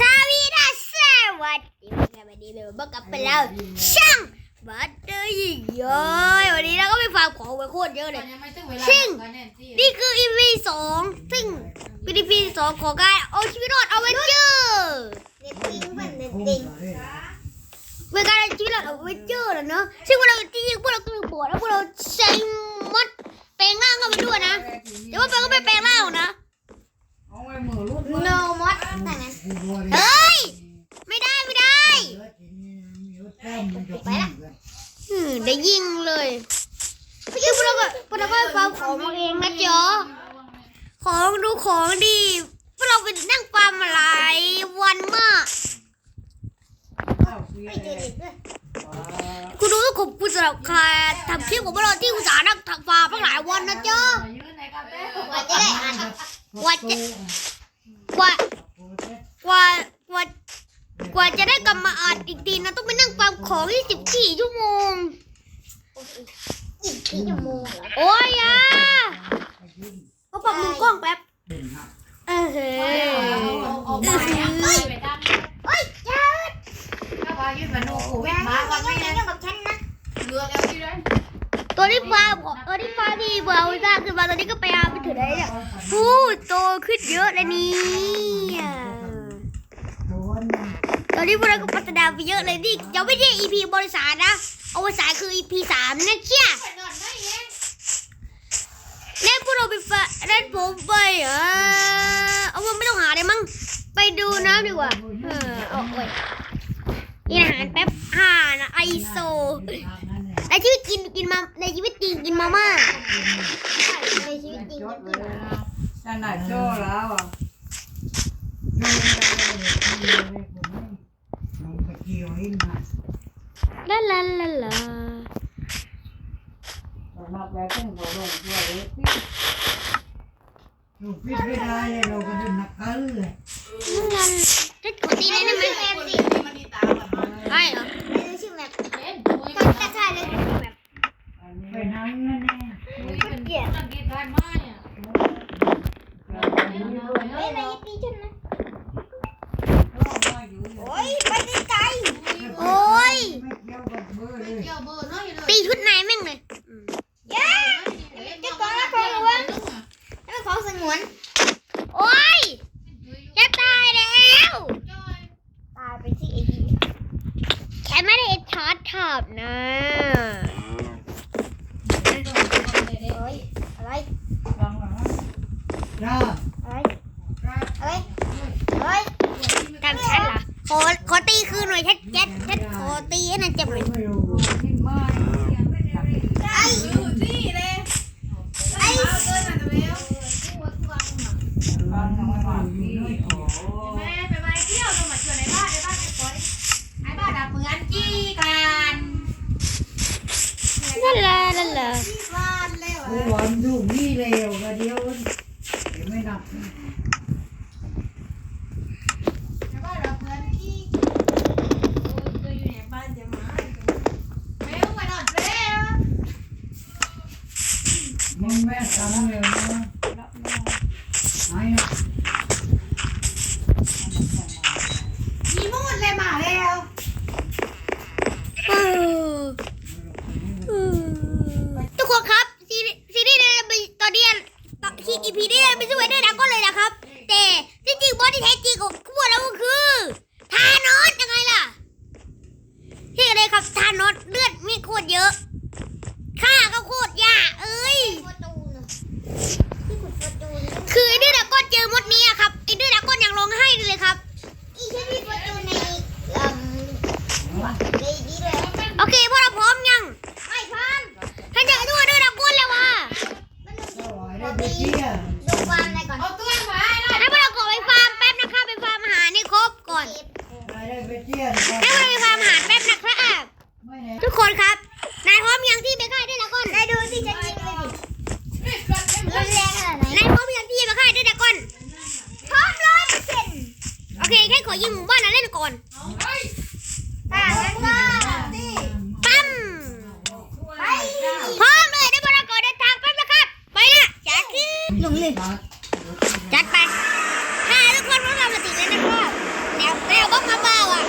สวีดัสสวัสดีครับวันนี้เราบักกับไปแล้วช่างบัตเตอร์ยิ่งเยอะวันนี้เราก็ไปฟาร์มของไปโคตรเยอะเลยยังไม่ถึงเวลาชิ่งก่อนเนี่ยที่นี่คือ EP สองซึ่งเป็น EP สองของการเอาชีวิตรอดเอาเวนเจอร์เน็ตติ้งเพื่อนเนติงเป็นการเอาชีวิตรอดเอาเวนเจอร์แล้วเนอะซึ่งพวกเราจริงๆพวกเราก็มีบทแล้วพวกเราใช้มัดแปลงร่างเข้าไปด้วยนะแต่ว่าแปลงก็ไม่แปลงร่างหรอกนะ เอาไว้มือลูก โนมดแต่นั้น เฮ้ย ไม่ได้ไม่ได้ อืมได้ยิงเลยพี่พวกเราก็พวกเราก็ฟาร์มของมาเองนะจ๊ะ ของดูของดีพวกเราไปนั่งฟาร์มมาหลายวันมากไม่เจอเด็กด้วยคุณดูทุกคนคุณสำหรับการทำคลิปของพวกเราที่อุตส่าห์นั่งทำฟาร์มมาหลายวันนะจ๊ะยืนในกาแฟกว่าจะได้อ่านกว่าจะกว่ากว่ากว่ากว่าจะได้กลับมาอ่านอีกทีนะต้องไปนั่งฟาร์มของยี่สิบสี่ชั่วโมงอีกกี่ชั่วโมงเหรอโอ้ยับมุมกล้องแป๊บ เออเฮ้ยเอาเอาเอาไปเฮ้ยจ้าถ้าว่ายืนมาโน่กูแม่วิ่งมาก่อนไม่ไม่งั้นยุ่งกับฉันนะเลือกเอาตัวที่ฟ้าบอตัวที่ฟ้าที่เบลซ่าขึ้นมาตอนนี้ก็ไปอาไปถึงไหนเนี่ยพูดโตขึ้นเยอะเลยเนี่ยตอนนี้พวกเราก็พัฒนาไปเยอะเลยนี่ยังไม่ใช่ EP บริษัทนะอวสานคือ EP สามนะเชี่ย ไปนอนได้ยัง เล่นพวกเราไปฟ้าเล่นผมไปอะเอามันไม่ต้องหาเลยมั้งไปดูน้ำดีกว่า เออเอาโอ้ยกินอาหารแป๊บอ่านะไอโซในชีวิตกินกินมาในชีวิตจริงกินมาม่าในชีวิตจริงก็กินจะหนักโจ้แล้วอะลาลาลาลา ลงตัวเลยฟิตไม่ได้เลยเราก็ดึงนักเลยนั่นจะขอตีเลยได้นะมันใช่เหรอไม่รู้ชื่อแบบเล่นคุยถ้าถ้าใช่เลยแบบไปนั่งนั่นแน่คุยเป็นนักกีฬาไม้อะเฮ้ยในตีฉันนะโอ้ยไปไกล โอ้ย ไม่เกี่ยวกับเบอร์เลย เกี่ยวเบอร์น้อยเลย ตีชุดไหนแม่งเลย ๆย้าจะก่อนนะพงระวังนั่นเป็นของสงวน โอ้ยจะตายแล้ว ตายไปที่ไอ้ที่ แค่ไม่ได้ชาร์จขับนะเฮ้ยอะไรจ้าอะไรอะไรเฮ้ย ทำฉันเหรอขอขอตีคืนหน่อยชัดชัดชัดขอตีให้หน่อยเจ็บหน่อย ไม่รู้ ไอ้ไอ้ แม่ไปไปเที่ยวต้องมาเจอในบ้านในบ้านไอ้ปอยไอ้บ้านดับเหมือนจี้กัน นั่นแหละนั่นแหละ บ้านแล้ว กูวันดูนี่เร็วก็เดียวไม่นับ ไอ้บ้านดับเหมือนจี้ตัวอยู่ในบ้านจะมาแม่ไปนอนเร็ว มึงแม่ทำเร็วนะไอ้ มีมูดเลยมาแล้ว เออเออทุกคนครับซีรีส์ซีรีส์เนี่ยไปตอนนี้ตอนที่ EP นี้ไปสู้ไว้ด้วยนะก็เลยนะครับ แต่ที่จริงบอสที่แท้จริงของพวกเราก็คือทานอสยังไงล่ะที่อะไรครับทานอสเลือดมีโคตรเยอะฆ่าก็โคตรยากเอ้ย ประตูนะที่ขุดประตูนะ คือไอ้ดื้อดราก้อนเจอมดนี้อะครับไอ้ดื้อดราก้อนยังร้องไห้เลยครับ อีฉันมีประตูในเอ่อในนี้เลย โอเคพวกเราพร้อมยัง ไม่พัน ถ้าเจอดื้อดื้อดราก้อนแล้วว่ะ มันดู ก็ไหวได้ไปเที่ยว ดูวางอะไรก่อน เอาตัวไว้แล้ว ให้พวกเราขอไปฟาร์มแป๊บนะครับไปฟาร์มอาหารให้ครบก่อน ได้ไปเที่ยว ให้พวกเราไปฟาร์มอาหารแป๊บนะครับ ไม่ไหน ทุก คนครับ นายพร้อมยังที่ไปฆ่าดื้อดราก้อนได้ดูสิฉันยิงเลยดิรุนแรงขนาดไหนนายพร้อมยังที่จะไปฆ่าดื้อดราก้อนพร้อมร้อยเปอร์เซ็นต์โอเคแค่ขอยิงหมู่บ้านนั้นเล่นก่อนถ้างั้นก็ปั๊มไปพร้อมเลยได้พวกเราก่อนเดินทางแป๊บนะครับ ไปละจัดคือลงเลยจัดไปถ้าทุกคนพวกเราสติเลยนะครับแนวแนวบ้องมาเบาอะ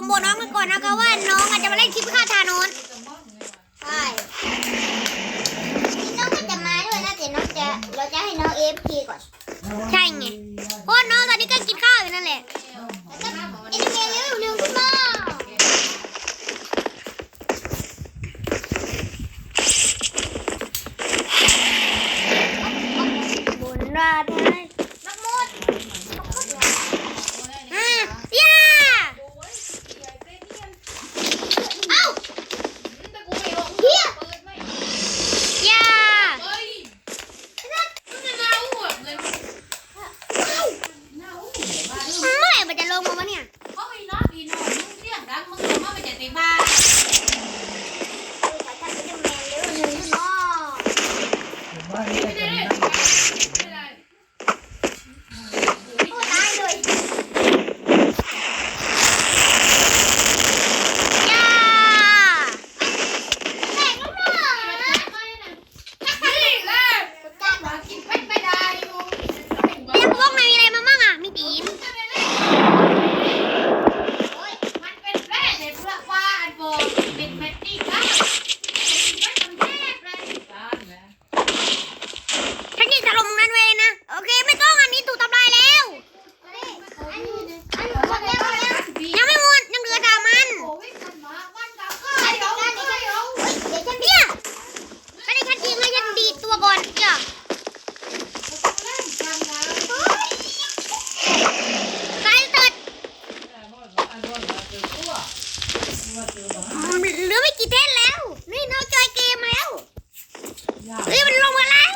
ผมบอกน้องไปก่อนนะคะว่าน้อง animal. เหลือไม่กี่เทนแล้ว นี่น้องจอยเกมแล้วเฮ้ยมันลงมาละ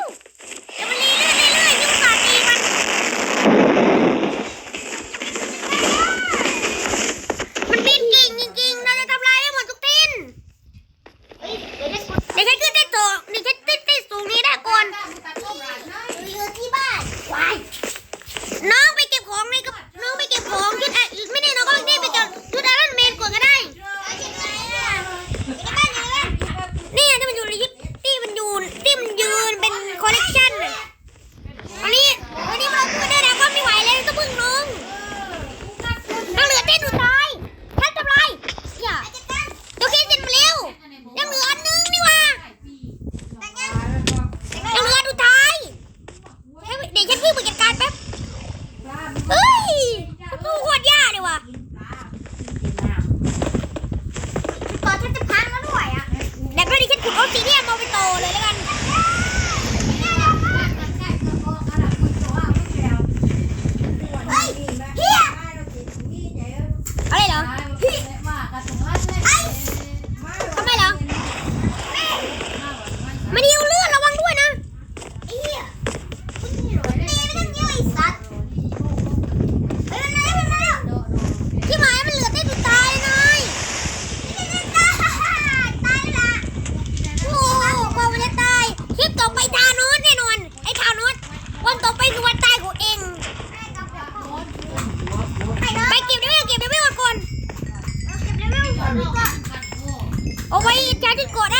cara y.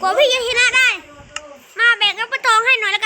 กว่าพี่จะชนะได้ มาแบ่งกระปะตองให้หน่อยแล้ว